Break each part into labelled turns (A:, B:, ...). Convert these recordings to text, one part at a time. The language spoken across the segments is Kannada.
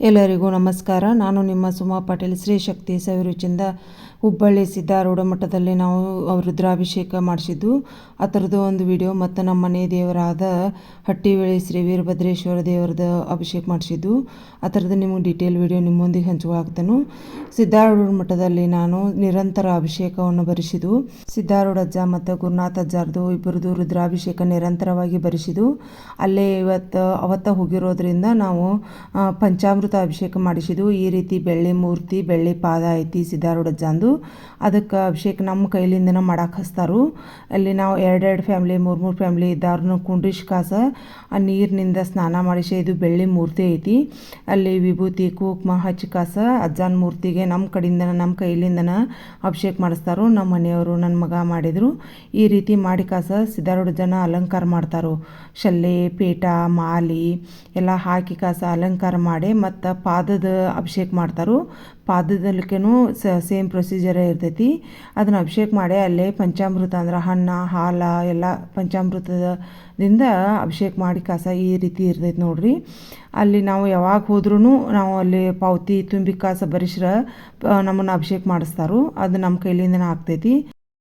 A: ಎಲ್ಲರಿಗೂ ನಮಸ್ಕಾರ. ನಾನು ನಿಮ್ಮ ಸುಮಾ ಪಾಟೀಲ್. ಶ್ರೀ ಶಕ್ತಿ ಸವಿರುಚಿಂದ ಹುಬ್ಬಳ್ಳಿ ಸಿದ್ಧಾರೂಢ ಮಠದಲ್ಲಿ ನಾವು ರುದ್ರಾಭಿಷೇಕ ಮಾಡಿಸಿದ್ದು, ಆ ಥರದ್ದು ಒಂದು ವಿಡಿಯೋ ಮತ್ತು ನಮ್ಮ ಮನೆ ದೇವರಾದ ಹಟ್ಟಿವೇಳಿ ಶ್ರೀ ವೀರಭದ್ರೇಶ್ವರ ದೇವರದ ಅಭಿಷೇಕ ಮಾಡಿಸಿದ್ದು, ಆ ಥರದ್ದು ನಿಮಗೆ ಡೀಟೇಲ್ ವಿಡಿಯೋ ನಿಮ್ಮೊಂದಿಗೆ ಹಂಚುವಾಗ್ತಾನು. ಸಿದ್ಧಾರೂಢ ಮಠದಲ್ಲಿ ನಾನು ನಿರಂತರ ಅಭಿಷೇಕವನ್ನು ಭರಿಸಿದ್ದು ಸಿದ್ಧಾರೂಢ ಅಜ್ಜ ಮತ್ತು ಗುರುನಾಥ ಅಜ್ಜಾರ್ದು ಇಬ್ಬರದು ರುದ್ರಾಭಿಷೇಕ ನಿರಂತರವಾಗಿ ಭರಿಸಿದ್ದು ಅಲ್ಲೇ ಇವತ್ತು ಅವತ್ತ ಹೋಗಿರೋದ್ರಿಂದ ನಾವು ಪಂಚಾಮೃತ ಅಭಿಷೇಕ ಮಾಡಿಸಿದ್ದು ಈ ರೀತಿ ಬೆಳ್ಳಿ ಮೂರ್ತಿ, ಬೆಳ್ಳಿ ಪಾದ ಐತಿ ಸಿದ್ಧಾರೂಢ ಅಜ್ಜಂದು ಅದಕ್ಕೆ ಅಭಿಷೇಕ ನಮ್ಮ ಕೈಲಿಂದನ ಮಾಡಕ್ಕೆ ಹಚ್ತಾರು. ಅಲ್ಲಿ ನಾವು ಎರಡೆರಡು ಫ್ಯಾಮ್ಲಿ ಮೂರು ಮೂರು ಫ್ಯಾಮ್ಲಿ ಇದ್ದವ್ರನ್ನ ಕುಂಡ್ರಿಶ್ ಕಾಸ ಆ ನೀರಿನಿಂದ ಸ್ನಾನ ಮಾಡಿಸಿ ಇದು ಬೆಳ್ಳಿ ಮೂರ್ತಿ ಐತಿ. ಅಲ್ಲಿ ವಿಭೂತಿ, ಕುಂಕುಮ ಹಚ್ಚಿ ಕಾಸ ಅಜ್ಜನ ಮೂರ್ತಿಗೆ ನಮ್ಮ ಕಡೆಯಿಂದನ ನಮ್ಮ ಕೈಲಿಂದನ ಅಭಿಷೇಕ ಮಾಡಿಸ್ತಾರೋ. ನಮ್ಮ ಮನೆಯವರು ನನ್ನ ಮಗ ಮಾಡಿದರು. ಈ ರೀತಿ ಮಾಡಿ ಕಾಸ ಸಿದ್ಧಾರೂಢ ಜನ ಅಲಂಕಾರ ಮಾಡ್ತಾರೋ. ಶಲ್ಲೆ ಪೇಟ ಮಾಲಿ ಎಲ್ಲ ಹಾಕಿ ಕಾಸ ಅಲಂಕಾರ ಮಾಡಿ ಮತ್ತು ಪಾದದ ಅಭಿಷೇಕ ಮಾಡ್ತಾರೋ. ಸ ಸೇಮ್ ಪ್ರೊಸೀಜರೇ ಇರ್ತೈತಿ. ಅದನ್ನು ಅಭಿಷೇಕ ಮಾಡಿ ಅಲ್ಲೇ ಪಂಚಾಮೃತ ಅಂದ್ರೆ ಹಣ್ಣು, ಹಾಲ ಎಲ್ಲ ಪಂಚಾಮೃತದಿಂದ ಅಭಿಷೇಕ ಮಾಡಿ ಕಸ ಈ ರೀತಿ ಇರ್ತೈತಿ ನೋಡ್ರಿ. ಅಲ್ಲಿ ನಾವು ಯಾವಾಗ ಹೋದ್ರೂ ನಾವು ಅಲ್ಲಿ ಪಾವತಿ ತುಂಬಿ ಕಾಸ ಬರಿಸ್ರ ನಮ್ಮನ್ನು ಅಭಿಷೇಕ ಮಾಡಿಸ್ತಾರೋ. ಅದು ನಮ್ಮ ಕೈಲಿಂದನೇ ಆಗ್ತೈತಿ.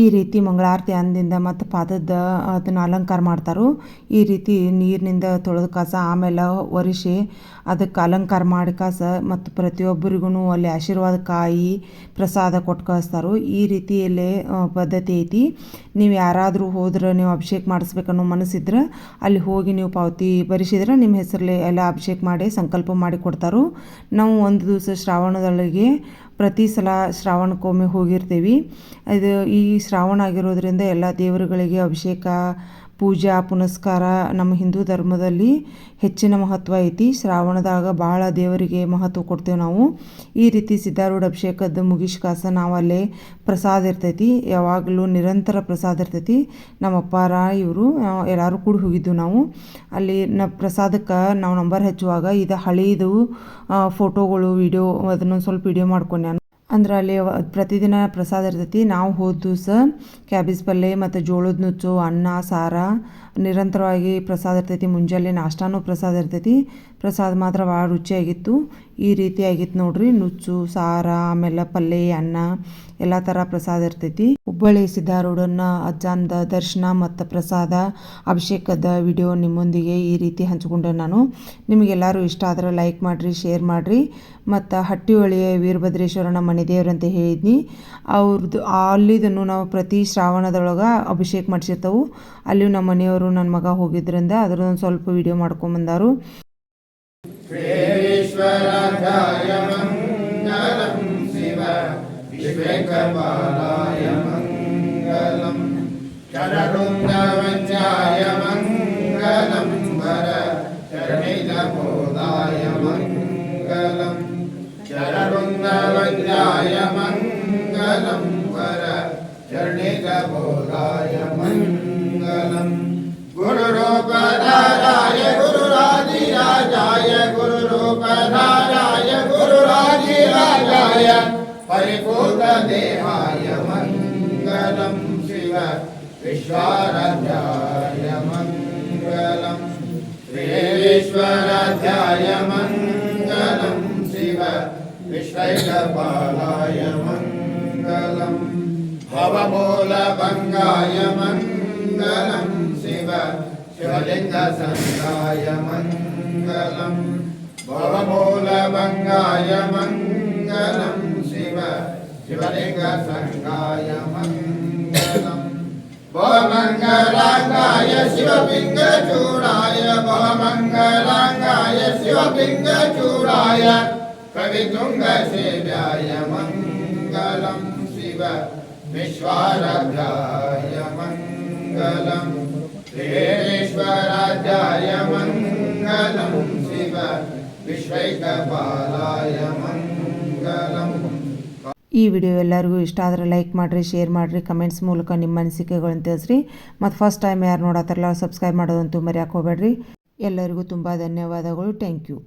A: ಈ ರೀತಿ ಮಂಗಳಾರತಿ ಅಂದಿಂದ ಮತ್ತು ಪಾದದ ಅದನ್ನು ಅಲಂಕಾರ ಮಾಡ್ತಾರೋ. ಈ ರೀತಿ ನೀರಿನಿಂದ ತೊಳೆದ ಕಾಸ ಆಮೇಲೆ ಒರೆಸಿ ಅದಕ್ಕೆ ಅಲಂಕಾರ ಮಾಡಿ ಕಾಸ ಮತ್ತು ಪ್ರತಿಯೊಬ್ಬರಿಗೂ ಅಲ್ಲಿ ಆಶೀರ್ವಾದ ಕಾಯಿ, ಪ್ರಸಾದ ಕೊಟ್ಟು ಕಳಿಸ್ತಾರೋ. ಈ ರೀತಿಯಲ್ಲೇ ಪದ್ಧತಿ ಐತಿ. ನೀವು ಯಾರಾದರೂ ಹೋದ್ರೆ ನೀವು ಅಭಿಷೇಕ ಮಾಡಿಸ್ಬೇಕನ್ನೋ ಮನಸ್ಸಿದ್ರೆ ಅಲ್ಲಿ ಹೋಗಿ ನೀವು ಪಾವತಿ ಬರೆಸಿದ್ರೆ ನಿಮ್ಮ ಹೆಸರಲ್ಲಿ ಎಲ್ಲ ಅಭಿಷೇಕ ಮಾಡಿ ಸಂಕಲ್ಪ ಮಾಡಿ ಕೊಡ್ತಾರೋ. ನಾವು ಒಂದು ದಿವಸ ಶ್ರಾವಣದೊಳಗೆ ಪ್ರತಿ ಸಲ ಶ್ರಾವಣಕ್ಕೊಮ್ಮೆ ಹೋಗಿರ್ತೀವಿ. ಇದು ಈ ಶ್ರಾವಣ ಆಗಿರೋದ್ರಿಂದ ಎಲ್ಲ ದೇವರುಗಳಿಗೆ ಅಭಿಷೇಕ ಪೂಜಾ ಪುನಸ್ಕಾರ ನಮ್ಮ ಹಿಂದೂ ಧರ್ಮದಲ್ಲಿ ಹೆಚ್ಚಿನ ಮಹತ್ವ ಐತಿ. ಶ್ರಾವಣದಾಗ ಭಾಳ ದೇವರಿಗೆ ಮಹತ್ವ ಕೊಡ್ತೇವೆ ನಾವು. ಈ ರೀತಿ ಸಿದ್ಧಾರೂಢ ಅಭಿಷೇಕದ ಮುಗಿಸ್ಕಾಸ ನಾವು ಅಲ್ಲೇ ಪ್ರಸಾದ ಇರ್ತೈತಿ. ಯಾವಾಗಲೂ ನಿರಂತರ ಪ್ರಸಾದ ಇರ್ತೈತಿ. ನಮ್ಮ ಅಪ್ಪಾರ ಇವರು ಎಲ್ಲರೂ ಕೂಡ ಹೋಗಿದ್ದು ನಾವು. ಅಲ್ಲಿ ನ, ಪ್ರಸಾದಕ್ಕೆ ನಾವು ನಂಬರ್ ಹಚ್ಚುವಾಗ ಇದು ಹಳೇದು ಫೋಟೋಗಳು, ವಿಡಿಯೋ ಅದನ್ನು ಸ್ವಲ್ಪ ವಿಡಿಯೋ ಮಾಡ್ಕೊಂಡು. ಅಂದ್ರೆ ಅಲ್ಲಿ ಪ್ರತಿದಿನ ಪ್ರಸಾದ ಇರ್ತೈತಿ. ನಾವು ಹೋದ ದಿವಸ ಕ್ಯಾಬೇಜ್ ಪಲ್ಯ ಮತ್ತು ಜೋಳದ ನುಚ್ಚು, ಅನ್ನ, ಸಾರ, ನಿರಂತರವಾಗಿ ಪ್ರಸಾದ ಇರ್ತೈತಿ. ಮುಂಜಾನೆ ನಾಷ್ಟಾನೂ ಪ್ರಸಾದ ಇರ್ತೈತಿ. ಪ್ರಸಾದ ಮಾತ್ರ ಭಾಳ ರುಚಿಯಾಗಿತ್ತು. ಈ ರೀತಿ ಆಗಿತ್ತು ನೋಡ್ರಿ. ನುಚ್ಚು, ಸಾರ, ಆಮೇಲೆ ಪಲ್ಯ ಅನ್ನ, ಎಲ್ಲ ಥರ ಪ್ರಸಾದ ಇರ್ತೈತಿ. ಹುಬ್ಬಳ್ಳಿ ಸಿದ್ಧಾರೂಢನ ಅಜ್ಜಂದ ದರ್ಶನ ಮತ್ತು ಪ್ರಸಾದ, ಅಭಿಷೇಕದ ವಿಡಿಯೋ ನಿಮ್ಮೊಂದಿಗೆ ಈ ರೀತಿ ಹಂಚ್ಕೊಂಡೆ ನಾನು. ನಿಮಗೆಲ್ಲರೂ ಇಷ್ಟ ಆದ್ರೆ ಲೈಕ್ ಮಾಡಿರಿ ಶೇರ್ ಮಾಡಿರಿ. ಮತ್ತು ಹಟ್ಟಿಹೊಳಿಯ ವೀರಭದ್ರೇಶ್ವರನ ಮನೆ ಅಂತ ಹೇಳಿದ್ನಿ. ಅವ್ರದ್ದು ಅಲ್ಲಿದನ್ನು ನಾವು ಪ್ರತಿ ಶ್ರಾವಣದೊಳಗೆ ಅಭಿಷೇಕ ಮಾಡಿಸಿರ್ತವು. ಅಲ್ಲಿ ನಮ್ಮ ಮನೆಯವರು, ನನ್ನ ಮಗ ಹೋಗಿದ್ರಿಂದ ಅದ್ರದ್ದೊಂದು ಸ್ವಲ್ಪ ವಿಡಿಯೋ ಮಾಡ್ಕೊಂಬಂದಾರು
B: ईश्वराध्याय मङ्गलं शिव विश्वेकपालाय मङ्गलं चरडुङ्गवज्राय मङ्गलं वर चरणितबोधाय मङ्गलं चरडुङ्गवज्राय मङ्गलं वर चरणितबोधाय मङ्गलम् गुरुरूपधाराय गुरुरूपधाराय गुरुरादिराजाय परिपूर्णदेहाय मङ्गलं शिव विश्वाराध्याय मङ्गलम् श्रीश्वराध्याय मङ्गलं शिव विश्वैकपालाय मङ्गलम् भवमूलभङ्गाय मङ्गलं शिव शिवलिङ्गसङ्गाय मङ्गलम् భవమూలమంగాయ మంగళం శివ శివలింగ సంఘాయ మంగళం భవమంగళాంగాయ శివపింగ చూడాయ భవమంగళాంగాయ శివపింగ చూడాయ కవితుంగ సేవ్యాయ మంగళం శివ విశ్వారభ్యాయ మంగళం శ్రీశ్వరాధ్యాయ మంగళం శివ
A: ಈ ವಿಡಿಯೋ ಎಲ್ಲರಿಗೂ ಇಷ್ಟ ಆದರೆ ಲೈಕ್ ಮಾಡಿರಿ, ಶೇರ್ ಮಾಡಿರಿ, ಕಮೆಂಟ್ಸ್ ಮೂಲಕ ನಿಮ್ಮ ಅನಿಸಿಕೆಗಳನ್ನು ತಿಳಿಸ್ರಿ. ಮತ್ತು ಫಸ್ಟ್ ಟೈಮ್ ಯಾರು ನೋಡತ್ತಾರಲ್ಲ ಸಬ್ಸ್ಕ್ರೈಬ್ ಮಾಡೋದಂತೂ ಮರ್ಯಾಕೆ ಎಲ್ಲರಿಗೂ ತುಂಬ ಧನ್ಯವಾದಗಳು. Thank you